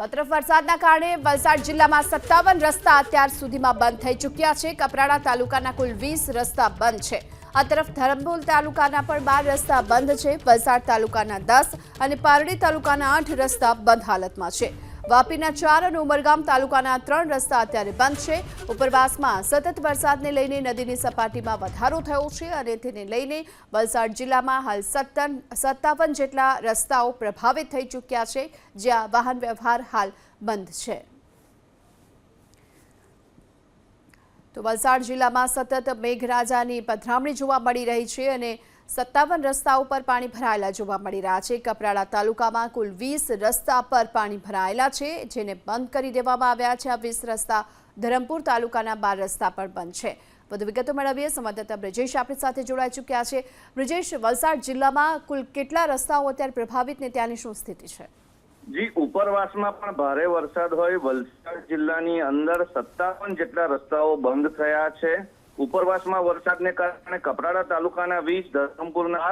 તો તરફ વરસાદના કારણે વલસાડ જિલ્લામાં સત્તાવન રસ્તા અત્યાર સુધીમાં બંધ થઈ ચૂક્યા છે. કપરાડા તાલુકાના કુલ વીસ રસ્તા બંધ છે. આ તરફ ધરમપુર તાલુકાના પણ બાર રસ્તા બંધ છે. વલસાડ તાલુકાના દસ અને પારડી તાલુકાના આઠ રસ્તા બંધ હાલતમાં છે. વાપીના ચાર અને ઉમરગામ તાલુકાના ત્રણ રસ્તા અત્યારે બંધ છે. ઉપરવાસમાં સતત વરસાદને લઈને નદીની સપાટીમાં વધારો થયો છે અને તેને લઈને વલસાડ જિલ્લામાં હાલ સત્તન, સત્તાવન જેટલા રસ્તાઓ પ્રભાવિત થઈ ચૂક્યા છે, જ્યાં વાહન વ્યવહાર હાલ બંધ છે. તો વલસાડ જિલ્લામાં સતત મેઘરાજાની પધરામણી જોવા મળી રહી છે અને સત્તાવન રસ્તાઓ પર પાણી ભરાયેલા જોવા મળી રહ્યા છે. કપરાડા તાલુકામાં કુલ વીસ રસ્તા પર પાણી ભરાયેલા છે, જેને બંધ કરી દેવામાં આવ્યા છે. આ વીસ રસ્તા ધરમપુર તાલુકાના બાર રસ્તા પણ બંધ છે. વધુ વિગતો મેળવીએ. સંવાદદાતા બ્રિજેશ આપણી સાથે જોડાઈ ચૂક્યા છે. બ્રિજેશ, વલસાડ જિલ્લામાં કુલ કેટલા રસ્તાઓ અત્યારે પ્રભાવિત ને ત્યાંની શું સ્થિતિ છે? જી, ઉપરવાસમાં પણ ભારે વરસાદ હોય. વલસાડ જિલ્લાની અંદર સત્તાવન જેટલા રસ્તાઓ બંધ થયા છે. ઉપરવાસમાં વરસાદને કારણે કપરાડા તાલુકાના વીસ ધરમપુરના